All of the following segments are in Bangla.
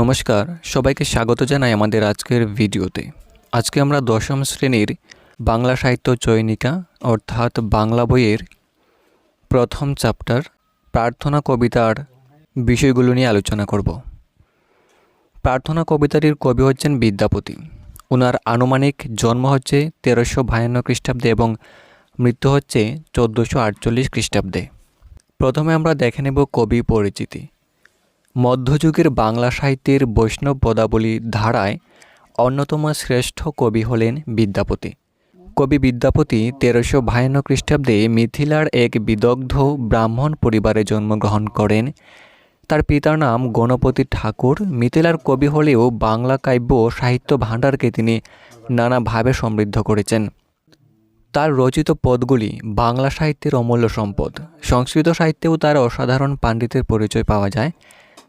নমস্কার, সবাইকে স্বাগত জানাই আমাদের আজকের ভিডিওতে। আজকে আমরা দশম শ্রেণির বাংলা সাহিত্য চয়নিকা, অর্থাৎ বাংলা বইয়ের প্রথম চ্যাপ্টার প্রার্থনা কবিতার বিষয়গুলো নিয়ে আলোচনা করব। প্রার্থনা কবিতাটির কবি হচ্ছেন বিদ্যাপতি। ওনার আনুমানিক জন্ম হচ্ছে তেরোশো বাহান্ন খ্রিস্টাব্দে এবং মৃত্যু হচ্ছে চোদ্দোশো আটচল্লিশ খ্রিস্টাব্দে। প্রথমে আমরা দেখে নেব কবি পরিচিতি। মধ্যযুগের বাংলা সাহিত্যের বৈষ্ণব পদাবলী ধারায় অন্যতম শ্রেষ্ঠ কবি হলেন বিদ্যাপতি। কবি বিদ্যাপতি তেরোশো বাহান্ন খ্রিস্টাব্দে মিথিলার এক বিদগ্ধ ব্রাহ্মণ পরিবারে জন্মগ্রহণ করেন। তার পিতার নাম গণপতি ঠাকুর। মিথিলার কবি হলেও বাংলা কাব্য সাহিত্য ভাণ্ডারকে তিনি নানাভাবে সমৃদ্ধ করেছেন। তার রচিত পদগুলি বাংলা সাহিত্যের অমূল্য সম্পদ। সংস্কৃত সাহিত্যেও তার অসাধারণ পাণ্ডিত্যের পরিচয় পাওয়া যায়।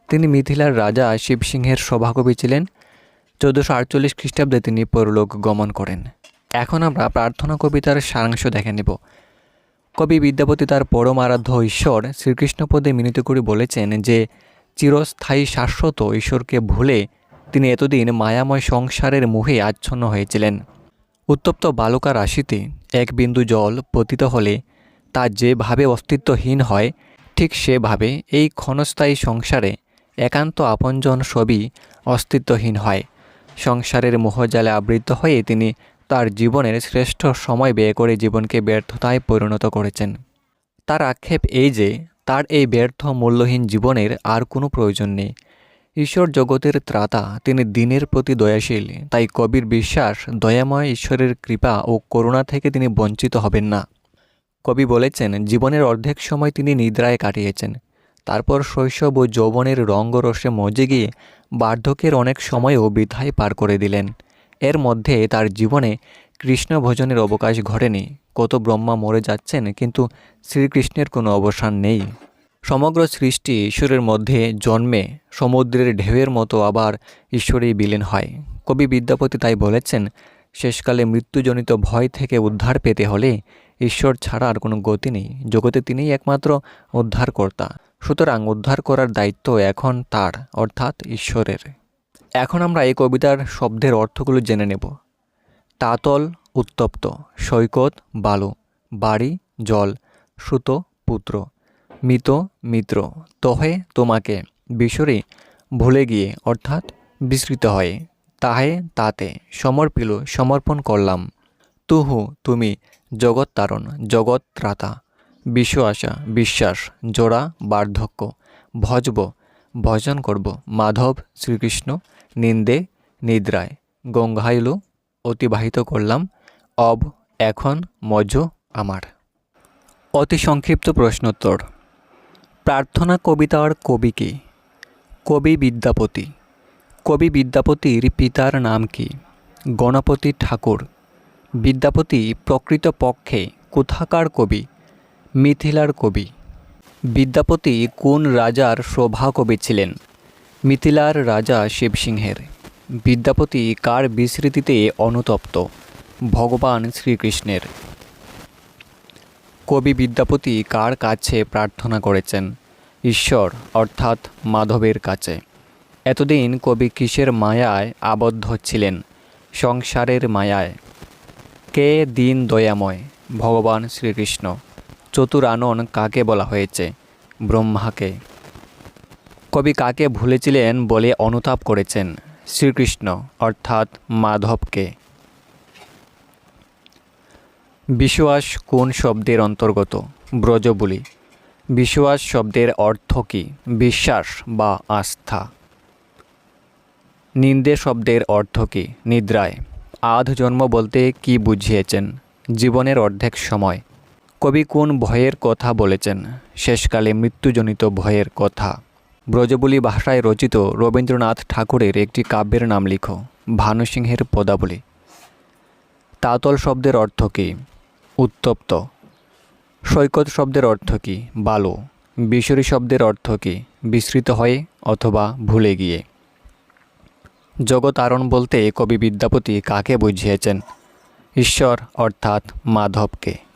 তিনি মিথিলার রাজা শিবসিংহের সভাকবি ছিলেন। চোদ্দোশো আটচল্লিশ খ্রিস্টাব্দে তিনি পরলোক গমন করেন। এখন আমরা প্রার্থনা কবিতার সারাংশ দেখে নেব। কবি বিদ্যাপতি তার পরম আরাধ্য ঈশ্বর শ্রীকৃষ্ণপদে মিনিত করে বলেছেন যে, চিরস্থায়ী শাশ্বত ঈশ্বরকে ভুলে তিনি এতদিন মায়াময় সংসারের মুহে আচ্ছন্ন হয়েছিলেন। উত্তপ্ত বালুকা রাশিতে এক বিন্দু জল পতিত হলে তা যেভাবে অস্তিত্বহীন হয়, ঠিক সেভাবে এই ক্ষণস্থায়ী সংসারে একান্ত আপনজন সবই অস্তিত্বহীন হয়। সংসারের মোহজালে আবৃত হয়ে তিনি তার জীবনের শ্রেষ্ঠ সময় ব্যয় করে জীবনকে ব্যর্থতায় পরিণত করেছেন। তার আক্ষেপ এই যে, তার এই ব্যর্থ মূল্যহীন জীবনের আর কোনো প্রয়োজন নেই। ঈশ্বর জগতের ত্রাতা, তিনি দিনের প্রতি দয়াশীল, তাই কবির বিশ্বাস, দয়াময় ঈশ্বরের কৃপা ও করুণা থেকে তিনি বঞ্চিত হবেন না। কবি বলেছেন, জীবনের অর্ধেক সময় তিনি নিদ্রায় কাটিয়েছেন। তারপর শৈশব ও যৌবনের রঙ্গরসে মজে গিয়ে বার্ধক্যের অনেক সময়ও বৃথায় পার করে দিলেন। এর মধ্যে তার জীবনে কৃষ্ণ ভোজনের অবকাশ ঘটেনি। কত ব্রহ্মা মরে যাচ্ছেন, কিন্তু শ্রীকৃষ্ণের কোনো অবসান নেই। সমগ্র সৃষ্টি ঈশ্বরের মধ্যে জন্মে, সমুদ্রের ঢেউয়ের মতো আবার ঈশ্বরেই বিলীন হয়। কবি বিদ্যাপতি তাই বলেছেন, শেষকালে মৃত্যুজনিত ভয় থেকে উদ্ধার পেতে হলে ঈশ্বর ছাড়া আর কোনো গতি নেই। জগতে তিনিই একমাত্র উদ্ধারকর্তা। সুতরাং উদ্ধার করার দায়িত্ব এখন তার, অর্থাৎ ঈশ্বরের। এখন আমরা এই কবিতার শব্দের অর্থগুলো জেনে নেব। তাতল, উত্তপ্ত, সৈকত, বালু, বাড়ি, জল, সুতো, পুত্র, মিত, মিত্র, তহে তোমাকে বিশ্বরে ভুলে গিয়ে, অর্থাৎ বিস্মৃত হয়ে। তাহে, তাতে, সমর্পিল, সমর্পণ করলাম। তুহু, তুমি জগৎ তারণ জগৎ ত্রাতা। বিশ্ব আশা, বিশ্বাস, জোড়া, বার্ধক্য, ভজব, ভজন করব, মাধব, শ্রীকৃষ্ণ, নিন্দে, নিদ্রায়, গঙ্গাইলু, অতিবাহিত করলাম, অব, এখন, মজ, আমার। অতি সংক্ষিপ্ত প্রশ্নোত্তর। প্রার্থনা কবিতার কবি কি? কবি বিদ্যাপতি। কবি বিদ্যাপতির পিতার নাম কি? গণপতি ঠাকুর। বিদ্যাপতি প্রকৃত পক্ষে কোথাকার কবি? মিথিলার কবি। বিদ্যাপতি কোন রাজার শোভা কবি ছিলেন? মিথিলার রাজা শিবসিংহের। বিদ্যাপতি কার বিস্মৃতিতে অনুতপ্ত? ভগবান শ্রীকৃষ্ণের। কবি বিদ্যাপতি কার কাছে প্রার্থনা করেছেন? ঈশ্বর, অর্থাৎ মাধবের কাছে। এতদিন কবি কিসের মায়ায় আবদ্ধ ছিলেন? সংসারের মায়ায়। কে দিন দয়াময়? ভগবান শ্রীকৃষ্ণ। চতুরানন কাকে বলা হয়েছে? ব্রহ্মাকে। কবি কাকে ভুলেছিলেন বলে অনুতাপ করেছেন? শ্রীকৃষ্ণ, অর্থাৎ মাধবকে। বিশ্বাস কোন শব্দের অন্তর্গত? ব্রজবুলি। বিশ্বাস শব্দের অর্থ কী? বিশ্বাস বা আস্থা। নিন্দে শব্দের অর্থ কী? নিদ্রায়। আধ জন্ম বলতে কি বুঝিয়েছেন? জীবনের অর্ধেক সময়। কবি কোন ভয়ের কথা বলেছেন? শেষকালে মৃত্যুজনিত ভয়ের কথা। ব্রজবুলি ভাষায় রচিত রবীন্দ্রনাথ ঠাকুরের একটি কাব্যের নাম লিখো, ভানুসিংহের পদাবলী। তাতল শব্দের অর্থ কী? উত্তপ্ত। সৈকত শব্দের অর্থ কী? বালু। বিশরী শব্দের অর্থ কী? বিস্মৃত হয়ে অথবা ভুলে গিয়ে। জগতারণ বলতে কবি বিদ্যাপতি কাকে বুঝিয়েছেন? ঈশ্বর অর্থাৎ মাধবকে।